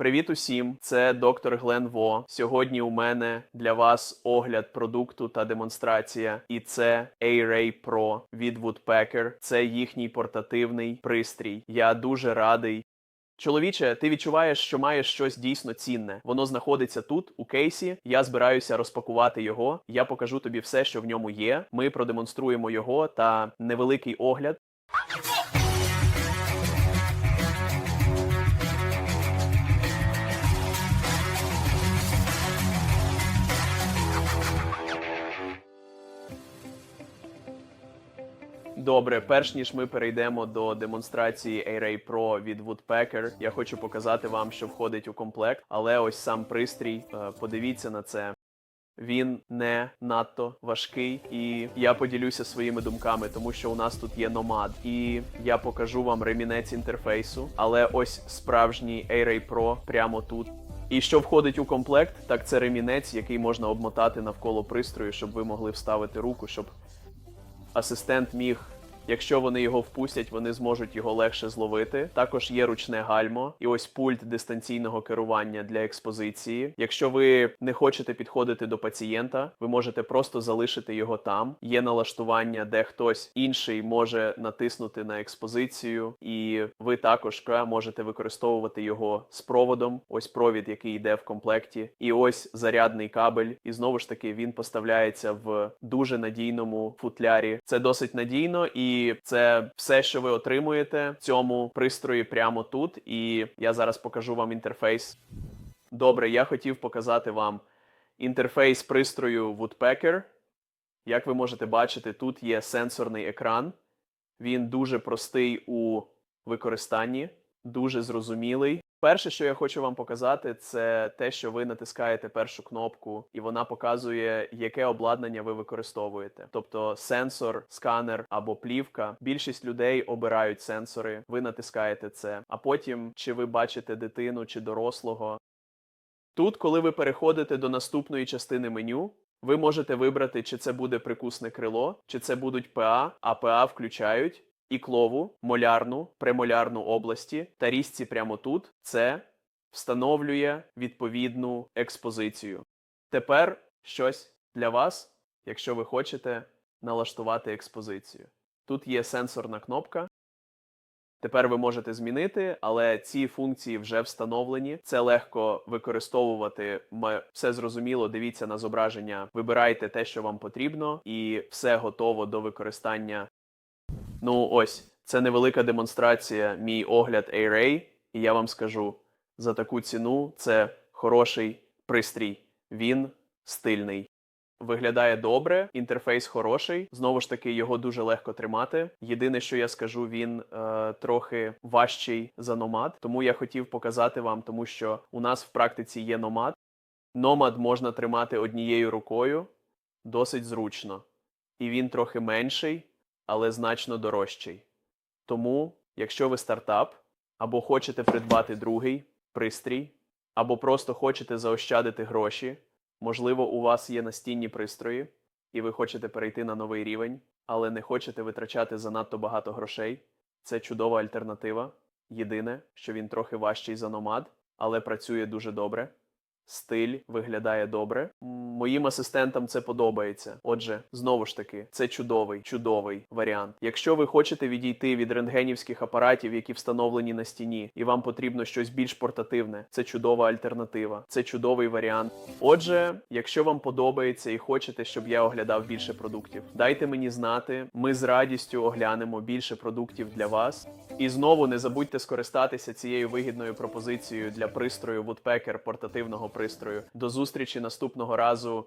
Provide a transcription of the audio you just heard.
Привіт усім! Це доктор Глен Во. Сьогодні у мене для вас огляд продукту та демонстрація. І це A-Ray Pro від Woodpecker. Це їхній портативний пристрій. Я дуже радий. Чоловіче, ти відчуваєш, що маєш щось дійсно цінне. Воно знаходиться тут, у кейсі. Я збираюся розпакувати його. Я покажу тобі все, що в ньому є. Ми продемонструємо його та невеликий огляд. Добре, перш ніж ми перейдемо до демонстрації A-Ray Pro від Woodpecker, я хочу показати вам, що входить у комплект. Але ось сам пристрій. е, Подивіться на це. Він не надто важкий, і я поділюся своїми думками, тому що у нас тут є Nomad. І я покажу вам ремінець інтерфейсу. Але ось справжній A-Ray Pro прямо тут. І що входить у комплект, так це ремінець, який можна обмотати навколо пристрою, щоб ви могли вставити руку, щоб асистент міг. Якщо вони його впустять, вони зможуть його легше зловити. Також є ручне гальмо і ось пульт дистанційного керування для експозиції. Якщо ви не хочете підходити до пацієнта, ви можете просто залишити його там. Є налаштування, де хтось інший може натиснути на експозицію, і ви також можете використовувати його з проводом. Ось провід, який йде в комплекті, і ось зарядний кабель. І знову ж таки він поставляється в дуже надійному футлярі. Це досить надійно, і це все, що ви отримуєте в цьому пристрої прямо тут. І я зараз покажу вам інтерфейс. Добре, я хотів показати вам інтерфейс пристрою Woodpecker. Як ви можете бачити, тут є сенсорний екран. Він дуже простий у використанні, дуже зрозумілий. Перше, що я хочу вам показати, це те, що ви натискаєте першу кнопку, і вона показує, яке обладнання ви використовуєте. Тобто сенсор, сканер або плівка. Більшість людей обирають сенсори, ви натискаєте це. А потім, чи ви бачите дитину чи дорослого. Тут, коли ви переходите до наступної частини меню, ви можете вибрати, чи це буде прикусне крило, чи це будуть ПА, а ПА включають іклову, молярну, премолярну області та різці прямо тут. Це встановлює відповідну експозицію. Тепер щось для вас, якщо ви хочете налаштувати експозицію. Тут є сенсорна кнопка. Тепер ви можете змінити, але ці функції вже встановлені. Це легко використовувати. Все зрозуміло. Дивіться на зображення, вибирайте те, що вам потрібно, і все готово до використання Ну, ось, це невелика демонстрація, мій огляд A-Ray, і я вам скажу, за таку ціну це хороший пристрій. Він стильний. Виглядає добре, інтерфейс хороший. Знову ж таки, його дуже легко тримати. Єдине, що я скажу, він е, трохи важчий за Nomad, тому я хотів показати вам, тому що у нас в практиці є Nomad. Nomad можна тримати однією рукою, досить зручно. І він трохи менший, але значно дорожчий. Тому, якщо ви стартап, або хочете придбати другий пристрій, або просто хочете заощадити гроші, можливо, у вас є настінні пристрої, і ви хочете перейти на новий рівень, але не хочете витрачати занадто багато грошей, це чудова альтернатива. Єдине, що він трохи важчий за Nomad, але працює дуже добре. Стиль виглядає добре. Моїм асистентам це подобається. Отже, знову ж таки, це чудовий, чудовий варіант. Якщо ви хочете відійти від рентгенівських апаратів, які встановлені на стіні, і вам потрібно щось більш портативне, це чудова альтернатива. Це чудовий варіант. Отже, якщо вам подобається і хочете, щоб я оглядав більше продуктів, дайте мені знати. Ми з радістю оглянемо більше продуктів для вас. І знову не забудьте скористатися цією вигідною пропозицією для пристрою Woodpecker портативного пристрою. До зустрічі наступного разу.